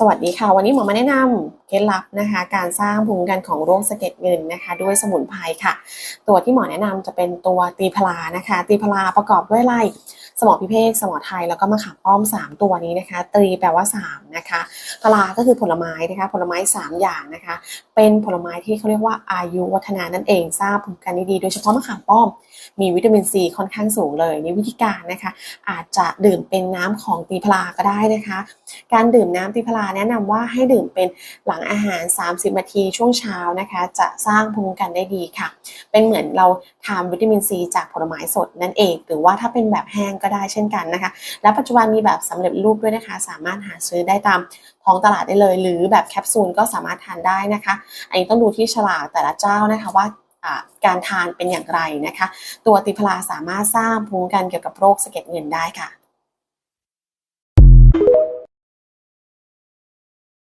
สวัสดีค่ะ วันนี้หมอมาแนะนำเคล็ดลับนะคะ การสร้างภูมิคุ้มกันของโรคสะเก็ดเงินนะคะ ด้วยสมุนไพรค่ะ ตัวที่หมอแนะนำจะเป็นตัวตีพลานะคะ ตีพลาประกอบด้วยอะไร มอพิเภกสมอไทยแล้วก็มะขามป้อม 3 ตัวนี้นะคะ ตรีแปลว่า 3 นะคะพลาก็คือผลไม้นะคะ ผลไม้ 3 อย่างนะคะ เป็นผลไม้ที่เขาเรียกว่าอายุวัฒนานั่นเองสร้างภูมิคุ้มกันด้ดีโดยเฉพาะมะขามป้อม มีวิตามินซีค่อนข้างสูงเลยในวิธีการนะคะ อาจจะดื่มเป็นน้ำของตีพลาก็ได้นะคะ การดื่มน้ำตีพลาแนะนำว่าให้ดื่มเป็นหลังอาหาร 30 นาทีช่วงเช้านะคะ จะสร้างภูมิคุ้มกันได้ดีค่ะ เป็นเหมือนเราทานวิตามินซีจากผลไม้สดนั่นเอง หรือว่าถ้าเป็นแบบแห้งก็ได้เช่นกันนะคะ และปัจจุบันมีแบบสำเร็จรูปด้วยนะคะ สามารถหาซื้อได้ตามท้องตลาดได้เลย หรือแบบแคปซูลก็สามารถทานได้นะคะ อันนี้ต้องดูที่ฉลากแต่ละเจ้านะคะว่าอ่าการทานเป็นอย่างไรนะคะ ตัวติพลาสามารถสร้างภูมิคุ้มกันเกี่ยวกับโรคสะเก็ดเงินได้ค่ะ